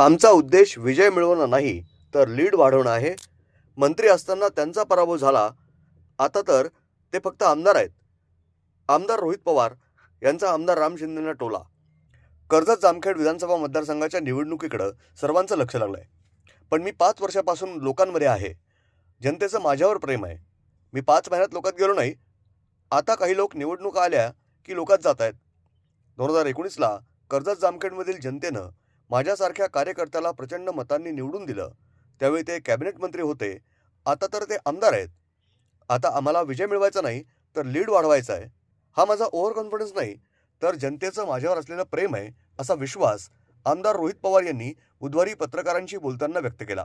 आमचा उद्देश विजय मिळवणं नाही तर लीड वाढवणं आहे. मंत्री असताना त्यांचा पराभव झाला. आता तर ते फक्त आमदार आहेत. आमदार रोहित पवार यांचा आमदार राम शिंदेंना टोला. कर्जत जामखेड विधानसभा मतदारसंघाच्या निवडणुकीकडं सर्वांचं लक्ष लागलं आहे पण मी पाच वर्षापासून लोकांमध्ये आहे. जनतेचं माझ्यावर प्रेम आहे. मी पाच महिन्यात लोकात गेलो नाही. आता काही लोक निवडणुका आल्या की लोकात जात आहेत दोन हजार एकोणीसला कर्जत जामखेडमधील जनतेनं माझ्यासारख्या कार्यकर्त्याला प्रचंड मतांनी निवडून दिलं. त्यावेळी ते कॅबिनेट मंत्री होते. आता तर ते आमदार आहेत. आता आम्हाला विजय मिळवायचा नाही तर लीड वाढवायचा आहे. हा माझा ओव्हर कॉन्फिडन्स नाही तर जनतेचं माझ्यावर असलेलं प्रेम आहे असा विश्वास आमदार रोहित पवार यांनी बुधवारी पत्रकारांशी बोलताना व्यक्त केला.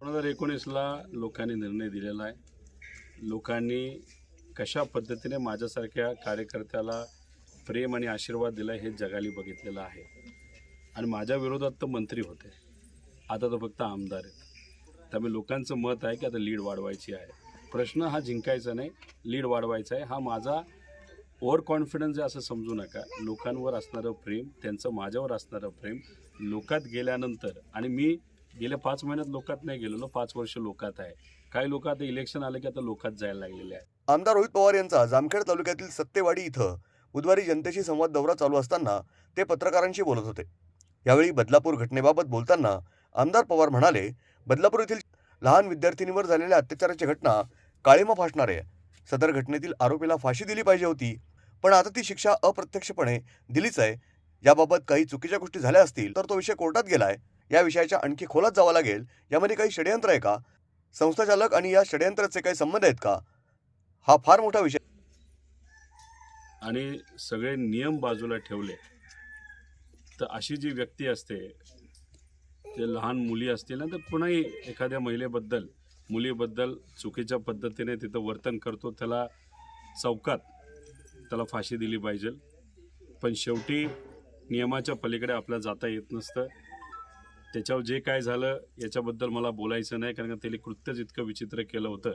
दोन हजार एकोणीसला लोकांनी निर्णय दिलेला आहे. लोकांनी कशा पद्धतीने माझ्यासारख्या कार्यकर्त्याला प्रेम आणि आशीर्वाद दिला हे जगाली बघितलेलं आहे. आणि माझ्या विरोधात तर मंत्री होते. आता तर फक्त आमदार आहेत. त्यामुळे लोकांचं मत आहे की आता लीड वाढवायची आहे. प्रश्न हा जिंकायचा नाही लीड वाढवायचा आहे. हा माझा ओव्हर कॉन्फिडन्स आहे असं समजू नका. लोकांवर असणारं प्रेम त्यांचं माझ्यावर असणारं प्रेम लोकात गेल्यानंतर आणि मी गेल्या पाच महिन्यात लोकात नाही गेलो ना पाच वर्ष लोकात आहे. काही लोक आता इलेक्शन आलं की आता लोकात जायला लागलेले आहे आमदार रोहित पवार यांचा जामखेड तालुक्यातील सत्तेवाडी इथं बुधवारी जनतेशी संवाद दौरा चालू असताना ते पत्रकारांशी बोलत होते. यावेळी बदलापूर घटनेबाबत बोलताना आमदार पवार म्हणाले बदलापूर येथील लहान विद्यार्थिनीवर झालेल्या अत्याचाराची घटना काळीमा फासणार. आहे सदर घटनेतील आरोपीला फाशी दिली पाहिजे होती. पण आता ती शिक्षा अप्रत्यक्षपणे दिलीच आहे. याबाबत काही चुकीच्या गोष्टी झाल्या असतील तर तो विषय कोर्टात गेलाय. या विषयाच्या आणखी खोलात जावं लागेल. यामध्ये काही षडयंत्र आहे का? संस्थाचालक आणि या षडयंत्राचे काही संबंध आहेत का? हा फार मोठा विषय आणि सगळे नियम बाजूला ठेवले. तर अशी जी व्यक्ती असते ते लहान मुली असतील ना तर पुन्हाही एखाद्या महिलेबद्दल मुलीबद्दल चुकीच्या पद्धतीने तिथं वर्तन करतो त्याला चौकात त्याला फाशी दिली पाहिजे. पण शेवटी नियमाच्या पलीकडे आपल्याला जाता येत नसतं. त्याच्यावर जे काय झालं याच्याबद्दल मला बोलायचं नाही कारण का त्याने कृत्यच इतकं विचित्र केलं होतं.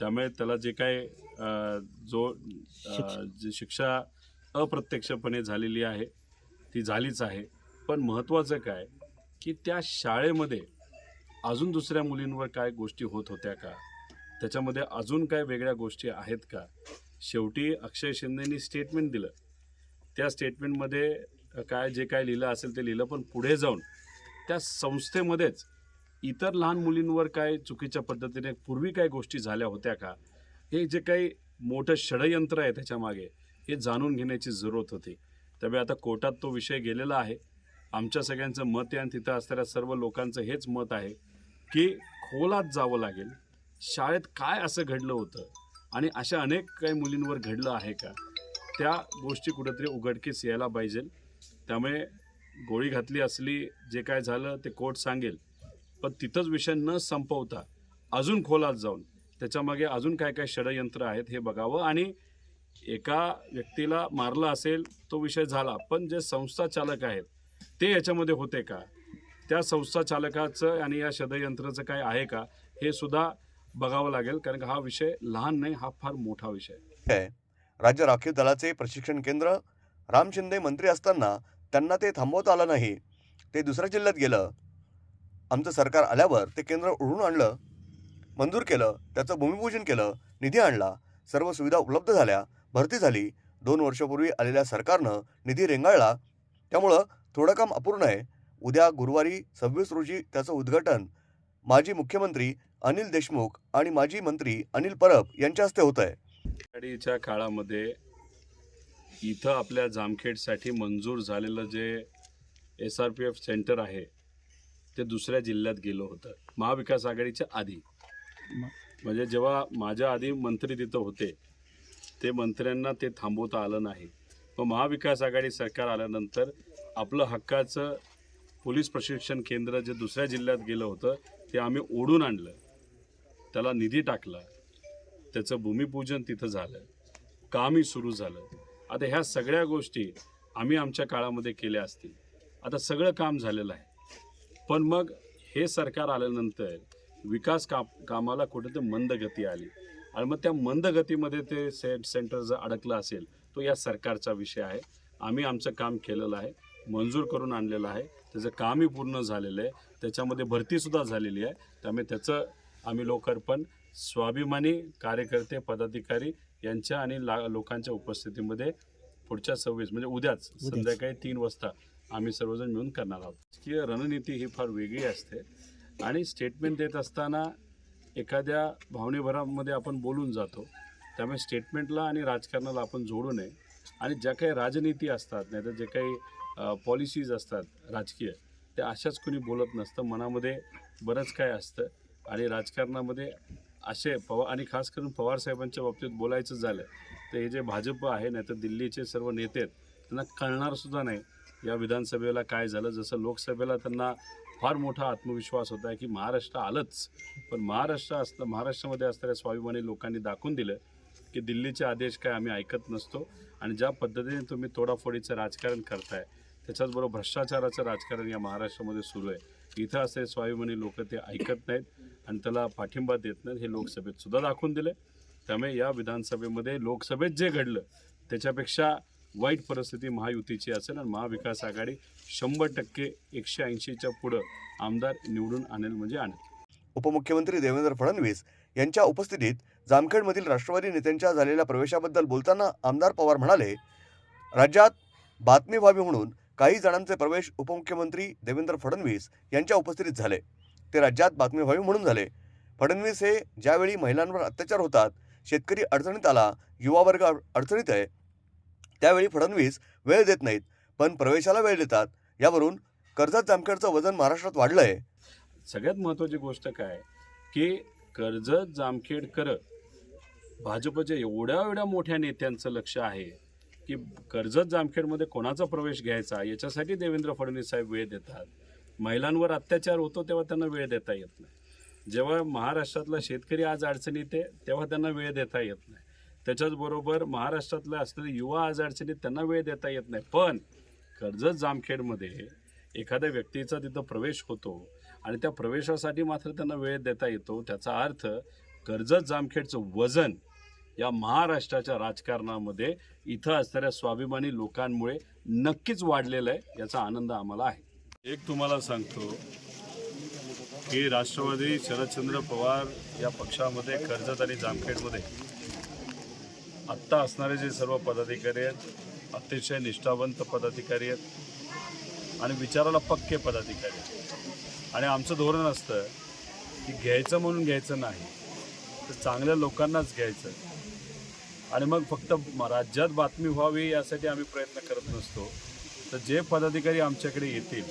त्यामुळे त्याला जे काय जी शिक्षा अप्रत्यक्षपणे झालेली आहे ती झालीच आहे. पण महत्त्वाचं काय? की त्या शाळेमध्ये अजून दुसऱ्या मुलींवर काय गोष्टी होत होत्या का? त्याच्यामध्ये अजून काय वेगळ्या गोष्टी आहेत का? शेवटी अक्षय शिंदेनी स्टेटमेंट दिलं. त्या स्टेटमेंटमध्ये काय जे काय लिहिलं असेल ते लिहिलं पण पुढे जाऊन त्या संस्थेमध्येच इतर लहान मुलींवर काय चुकीच्या पद्धतीने पूर्वी काय गोष्टी झाल्या होत्या का? हे जे काही मोठं षडयंत्र आहे त्याच्यामागे हे जाणून घेण्याची जरूरत होती. त्यामुळे आता कोर्टात तो विषय गेलेला आहे. आमच्या सगळ्यांचं मत आहे आणि तिथं असणाऱ्या सर्व लोकांचं हेच मत आहे की खोलात जावं लागेल. शाळेत काय असं घडलं होतं आणि अशा अनेक काही मुलींवर घडलं आहे का? त्या गोष्टी कुठेतरी उघडकीस यायला पाहिजे. त्यामुळे गोळी घातली असली जे काय झालं ते कोर्ट सांगेल. पण तिथंच विषय न संपवता अजून खोलात जाऊन त्याच्यामागे अजून काय काय षडयंत्र आहेत हे बघावं आणि एका व्यक्तीला मारलं असेल तो विषय झाला. पण जे संस्था चालक आहेत ते याच्यामध्ये होते का? त्या संस्था चालकाचं आणि या शदयंत्राचं काय आहे का? हे सुद्धा बघावं लागेल कारण का हा विषय लहान नाही हा फार मोठा विषय. आहे. राज्य राखीव दलाचे प्रशिक्षण केंद्र राम शिंदे मंत्री असताना त्यांना ते थांबवता आलं नाही. ते दुसऱ्या जिल्ह्यात गेलं. आमचं सरकार आल्यावर ते केंद्र उडून आणलं मंजूर केलं त्याचं भूमिपूजन केलं निधी आणला सर्व सुविधा उपलब्ध झाल्या भरती झाली. दोन वर्षापूर्वी आलेल्या सरकारनं निधी रेंगाळला. त्यामुळं थोडं काम अपूर्ण आहे. उद्या गुरुवारी सव्वीस रोजी त्याचं उद्घाटन माजी मुख्यमंत्री अनिल देशमुख आणि माजी मंत्री अनिल परब यांच्या हस्ते होत आहे आघाडीच्या काळामध्ये इथं आपल्या जामखेडसाठी मंजूर झालेलं जे S R P F centre आहे ते दुसऱ्या जिल्ह्यात गेलं होतं. महाविकास आघाडीच्या आधी. म्हणजे जेव्हा माझ्या आधी मंत्री तिथं होते ते मंत्र्यांना ते थांबवता आलं नाही. मग महाविकास आघाडी सरकार आल्यानंतर आपलं हक्काचं पोलीस प्रशिक्षण केंद्र जे दुसऱ्या जिल्ह्यात गेलं होतं ते आम्ही ओढून आणलं. त्याला निधी टाकला. त्याचं भूमिपूजन तिथं झालं. कामही सुरू झालं. आता ह्या सगळ्या गोष्टी आम्ही आमच्या काळामध्ये केल्या असतील. आता सगळं काम झालेलं आहे. पण मग हे सरकार आल्यानंतर विकास काम कामाला कुठेतरी मंद गती आली. आणि मग त्या मंद गतीमध्ये ते से सेंटर जर अडकलं असेल तो या सरकारचा विषय आहे. आम्ही आमचं काम केलेलं आहे मंजूर करून आणलेलं आहे. त्याचं कामही पूर्ण झालेलं आहे. त्याच्यामध्ये भरतीसुद्धा झालेली आहे. त्यामुळे त्याचं आम्ही लोकार्पण स्वाभिमानी कार्यकर्ते पदाधिकारी यांच्या आणि ला लोकांच्या उपस्थितीमध्ये पुढच्या सव्वीस म्हणजे उद्याच. संध्याकाळी तीन वाजता आम्ही सर्वजण मिळून करणार आहोत. राजकीय रणनीती ही फार वेगळी असते. आणि स्टेटमेंट देत असताना एखाद्या भावनेभरामध्ये आपण बोलून जातो. त्यामुळे स्टेटमेंटला आणि राजकारणाला आपण जोडू नये. आणि ज्या काही राजनीती असतात नाही तर जे काही पॉलिसीज असतात राजकीय त्या अशाच कोणी बोलत नसतं. मनामध्ये बरंच काय असतं. आणि राजकारणामध्ये असे पवार आणि खास करून पवार साहेबांच्या बाबतीत बोलायचं झालं तर हे जे भाजप आहे नाही तर दिल्लीचे सर्व नेते आहेत त्यांना कळणारसुद्धा नाही. या विधानसभेला काय झालं? जसं लोकसभेला त्यांना फार मोठा आत्मविश्वास होता की महाराष्ट्र आलंच. पण महाराष्ट्र असलं महाराष्ट्रामध्ये असणाऱ्या स्वाभिमानी लोकांनी दाखवून दिलं की दिल्लीचे आदेश काय आम्ही ऐकत नसतो आणि ज्या पद्धतीने तुम्ही तोडाफोडीचं राजकारण करताय त्याच्याचबरोबर भ्रष्टाचाराचं राजकारण या महाराष्ट्रामध्ये सुरू आहे. इथं असे स्वाभिमानी लोक ते ऐकत नाहीत आणि त्याला पाठिंबा देत नाहीत हे लोकसभेत सुद्धा दाखवून दिले त्यामुळे या विधानसभेमध्ये लोकसभेत जे घडलं त्याच्यापेक्षा वाईट परिस्थिती महायुतीची असेल आणि महाविकास आघाडी शंभर टक्के एकशे ऐंशीच्या पुढं आमदार निवडून आणेल म्हणजे आणेल. उपमुख्यमंत्री देवेंद्र फडणवीस यांच्या उपस्थितीत जामखेडमधील राष्ट्रवादी नेत्यांच्या झालेल्या प्रवेशाबद्दल बोलताना आमदार पवार म्हणाले राज्यात बातमी व्हावी म्हणून काही जणांचे प्रवेश उपमुख्यमंत्री देवेंद्र फडणवीस यांच्या उपस्थितीत झाले. ते राज्यात बातमी व्हावी म्हणून झाले. फडणवीस हे ज्यावेळी महिलांवर अत्याचार होतात शेतकरी अडचणीत आला युवा वर्ग अडचणीत आहे त्यावेळी फडणवीस वेळ देत नाहीत पण प्रवेशाला वेळ देतात. यावरून कर्जत जामखेडचं वजन महाराष्ट्रात वाढलं आहे सगळ्यात महत्त्वाची गोष्ट काय? की कर्जत जामखेडकर भाजपच्या एवढ्या एवढ्या मोठ्या नेत्यांचं लक्ष आहे की कर्जत जामखेडमध्ये कोणाचा प्रवेश घ्यायचा? याच्यासाठी देवेंद्र फडणवीस साहेब वेळ देतात. महिलांवर अत्याचार होतो तेव्हा त्यांना वेळ देता येत नाही. जेव्हा महाराष्ट्रातला शेतकरी आज अडचणीत आहे तेव्हा त्यांना वेळ देता येत नाही. त्याच्याचबरोबर महाराष्ट्रातल्या असलेले युवा आज अडचणीत त्यांना वेळ देता येत नाही. पण कर्जत जामखेडमध्ये एखाद्या व्यक्तीचा तिथं प्रवेश होतो आणि त्या प्रवेशासाठी मात्र त्यांना वेळ देता येतो. त्याचा अर्थ कर्जत जामखेडचं वजन या महाराष्ट्राच्या राजकारणामध्ये इथं असणाऱ्या स्वाभिमानी लोकांमुळे नक्कीच वाढलेलं आहे याचा आनंद आम्हाला आहे. एक तुम्हाला सांगतो की राष्ट्रवादी शरदचंद्र पवार या पक्षामध्ये कर्जत आणि जामखेडमध्ये आत्ता असणारे जे सर्व पदाधिकारी आहेत अतिशय निष्ठावंत पदाधिकारी आहेत आणि विचाराला पक्के पदाधिकारी आहेत. आणि आमचं धोरण असतं की घ्यायचं म्हणून घ्यायचं नाही तर चांगल्या लोकांनाच घ्यायचं. आणि मग फक्त राज्यात बातमी व्हावी यासाठी आम्ही प्रयत्न करत नसतो. तर जे पदाधिकारी आमच्याकडे येतील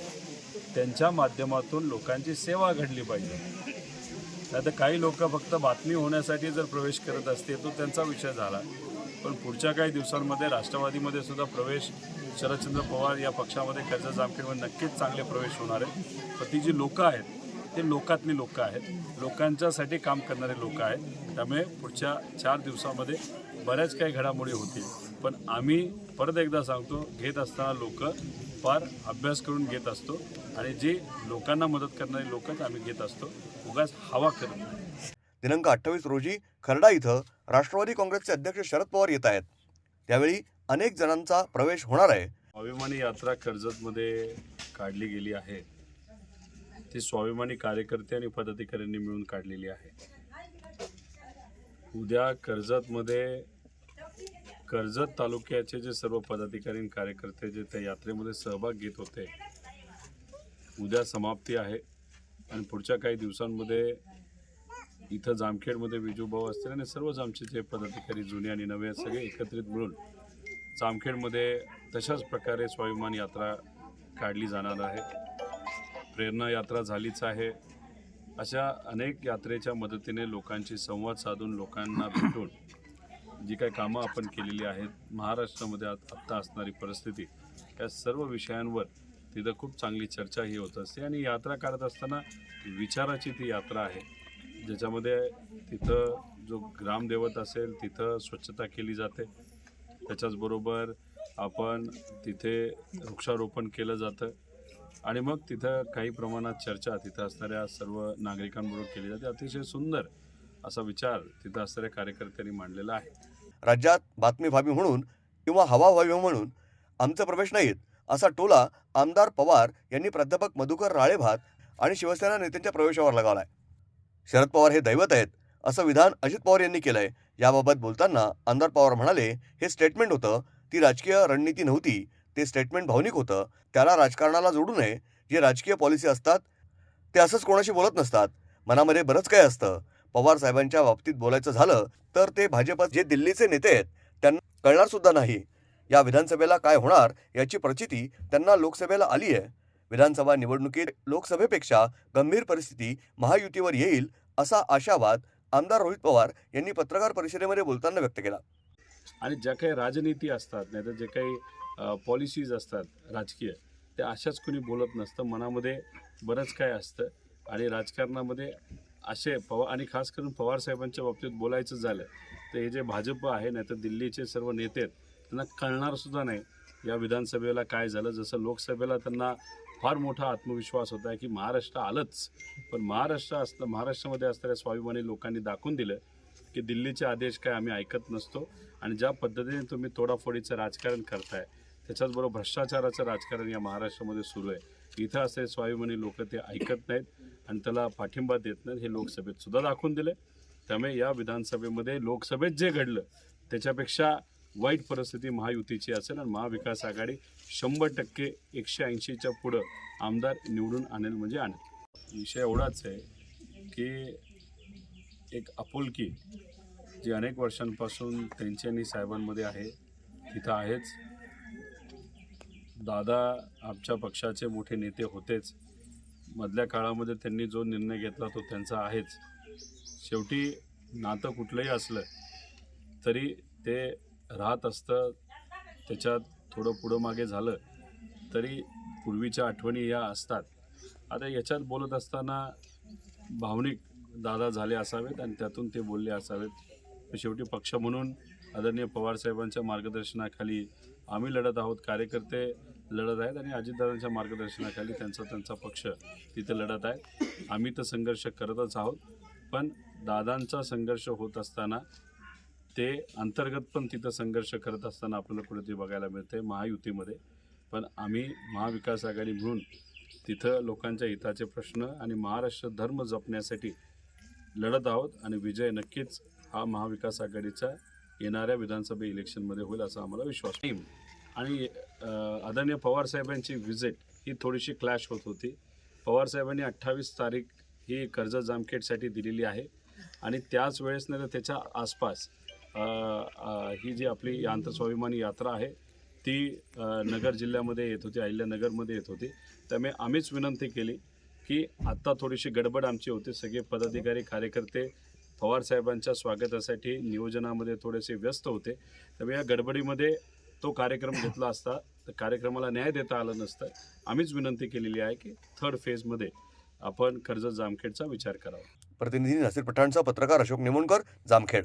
त्यांच्या माध्यमातून लोकांची सेवा घडली पाहिजे. नाही तर काही लोक फक्त बातमी होण्यासाठी जर प्रवेश करत असते तो त्यांचा विषय झाला. पण पुढच्या काही दिवसांमध्ये राष्ट्रवादीमध्ये सुद्धा प्रवेश शरदचंद्र पवार या पक्षामध्ये कर्जत जामखेडमध्ये नक्कीच चांगले प्रवेश होणार आहेत. पण ती जी लोकं आहेत ते लोकातली लोकं आहेत. लोकांच्यासाठी काम करणारे लोक आहेत. त्यामुळे पुढच्या चार दिवसामध्ये बऱ्याच काही घडामोडी होतील. पण आम्ही परत एकदा सांगतो घेत असताना लोक फार अभ्यास करून घेत असतो. आणि जे लोकांना मदत करणारी लोकच आम्ही घेत असतो उगाच हवा करत दिनांक अठ्ठावीस रोजी खर्डा इथं राष्ट्रवादी काँग्रेसचे अध्यक्ष शरद पवार येत आहेत. त्यावेळी अनेक जणांचा प्रवेश होणार आहे. स्वाभिमानी यात्रा कर्जतमध्ये काढली गेली आहे. ती स्वाभिमानी कार्यकर्ते आणि पदाधिकाऱ्यांनी मिळून काढलेली आहे. उद्या कर्जतमध्ये कर्जत तालुक्याचे जे सर्व पदाधिकारी आणि कार्यकर्ते जे त्या यात्रेमध्ये सहभाग घेत होते उद्या समाप्ती आहे. आणि पुढच्या काही दिवसांमध्ये इथं जामखेडमध्ये विजूभाऊ असतील आणि सर्वच आमचे जे पदाधिकारी जुने आणि नवे सगळे एकत्रित मिळून जामखेडमध्ये तशाच प्रकारे स्वाभिमान यात्रा काढली जाणार आहे. प्रेरणा यात्रा झालीच आहे. अशा अनेक यात्रेच्या मदतीने लोकांशी संवाद साधून लोकांना भेटून जी काही कामं आपण केलेली आहेत महाराष्ट्रामध्ये आत- आत्ता असणारी परिस्थिती या सर्व विषयांवर तिथं खूप चांगली चर्चा ही होत असते आणि यात्रा काढत असताना विचाराची ती यात्रा आहे. ज्याच्यामध्ये तिथं जो ग्रामदेवत असेल तिथं स्वच्छता केली जाते. त्याच्याचबरोबर आपण तिथे वृक्षारोपण केलं जातं आणि मग तिथं काही प्रमाणात चर्चा तिथं असणाऱ्या सर्व नागरिकांबरोबर केली जाते. अतिशय सुंदर असा विचार तिथं असणाऱ्या कार्यकर्त्यांनी मांडलेला आहे. राज्यात बातमी व्हावी म्हणून किंवा हवा व्हावी म्हणून आमचं प्रवेश नाहीत असा टोला आमदार पवार यांनी प्राध्यापक मधुकर राळेभात आणि शिवसेना नेत्यांच्या प्रवेशावर लगावलाय. शरद पवार हे दैवत आहेत असं विधान अजित पवार यांनी केलंय. याबाबत बोलताना आमदार पवार म्हणाले हे स्टेटमेंट होतं ती राजकीय रणनीती नव्हती ते स्टेटमेंट भावनिक होतं. त्याला राजकारणाला जोडू नये. जे राजकीय पॉलिसी असतात ते असंच कोणाशी बोलत नसतात. मनामध्ये बरंच काय असतं. पवार साहेबांच्या बाबतीत बोलायचं झालं तर ते भाजपात जे दिल्लीचे नेते आहेत त्यांना कळणार सुद्धा नाही. या विधानसभेला काय होणार याची प्रचिती त्यांना लोकसभेला आली आहे. विधानसभा निवडणुकीत लोकसभेपेक्षा गंभीर परिस्थिती महायुतीवर येईल असा आशावाद आमदार रोहित पवार यांनी पत्रकार परिषदेमध्ये बोलताना व्यक्त केला. आणि ज्या काही राजनीती असतात नाही तर जे काही पॉलिसीज असतात राजकीय ते अशाच कोणी बोलत नसतं. मनामध्ये बरंच काय असतं आणि राजकारणामध्ये असे पवार आणि खास करून पवार साहेबांच्या बाबतीत बोलायचं झालं तर हे जे भाजप आहे नाही तर दिल्लीचे सर्व नेते आहेत त्यांना कळणार सुद्धा नाही. या विधानसभेला काय झालं? जसं लोकसभेला त्यांना फार मोठा आत्मविश्वास होता की महाराष्ट्र आलंच. पण महाराष्ट्र असतं महाराष्ट्रामध्ये असणाऱ्या स्वाभिमानी लोकांनी दाखवून दिलं की दिल्लीचे आदेश काय आम्ही ऐकत नसतो आणि ज्या पद्धतीने तुम्ही तोडाफोडीचं राजकारण करताय त्याच्याचबरोबर भ्रष्टाचाराचं राजकारण या महाराष्ट्रामध्ये सुरू आहे. इथं असे स्वाभिमानी लोक ते ऐकत नाहीत आणि त्याला पाठिंबा देत नाहीत हे लोकसभेत सुद्धा दाखवून दिले त्यामुळे या विधानसभेमध्ये लोकसभेत जे घडलं त्याच्यापेक्षा वाईट परिस्थिती महायुतीची असेल आणि महाविकास आघाडी शंभर टक्के एकशे ऐंशीच्या पुढं आमदार निवडून आणेल म्हणजे आणेल. विषय एवढाच आहे की एक आपुलकी जी अनेक वर्षांपासून त्यांची आणि साहेबांमध्ये आहे तिथं आहेच. दादा आमच्या पक्षाचे मोठे नेते होतेच. मधल्या काळामध्ये त्यांनी जो निर्णय घेतला तो त्यांचा आहेच. शेवटी नातं कुठलंही असलं तरी ते राहत असतं त्याच्यात थोडं पुढं मागे झालं तरी पूर्वीच्या आठवणी या असतात. आता याच्यात बोलत असताना भावनिक दादा झाले असावेत आणि त्यातून ते बोलले असावेत. शेवटी पक्ष म्हणून आदरणीय पवारसाहेबांच्या मार्गदर्शनाखाली आम्ही लढत आहोत कार्यकर्ते लढत आहेत आणि अजितदादांच्या मार्गदर्शनाखाली त्यांचा त्यांचा पक्ष तिथे लढत आहे. आम्ही तर संघर्ष करतच आहोत पण दादांचा संघर्ष होत असताना ते अंतर्गत पण तिथं संघर्ष करत असताना आपल्याला कुठेतरी बघायला मिळते महायुतीमध्ये. पण आम्ही महाविकास आघाडी म्हणून तिथं लोकांच्या हिताचे प्रश्न आणि महाराष्ट्र धर्म जपण्यासाठी लढत आहोत आणि विजय नक्कीच हा महाविकास आघाडीचा येणाऱ्या विधानसभा इलेक्शनमध्ये होईल असा आम्हाला विश्वास आहे. आणि आदरणीय पवार साहेबांची व्हिजिट ही थोडीशी क्लॅश होत होती. पवार साहेबांनी अठ्ठावीस तारीख ही कर्ज जामखेडसाठी दिलेली आहे. आणि त्याच वेळेस नाही तर त्याच्या आसपास ही जी आपली आंतरस्वाभिमानी यात्रा आहे ती नगर जिल्ह्यामध्ये येत होती अहिल्यानगरमध्ये येत होती. त्यामुळे आम्हीच विनंती केली की आत्ता थोडीशी गडबड आमची होती. सगळे पदाधिकारी कार्यकर्ते पवार साहेबांच्या स्वागतासाठी नियोजनामध्ये थोडेसे व्यस्त होते. त्यामुळे या गडबडीमध्ये तो कार्यक्रम घेतला असता तर कार्यक्रमाला न्याय देता आलं नसतं. आम्हीच विनंती केलेली आहे की थर्ड फेजमध्ये आपण कर्जत जामखेडचा विचार करावा. प्रतिनिधी नसीर पठाणचा पत्रकार अशोक निमोणकर जामखेड.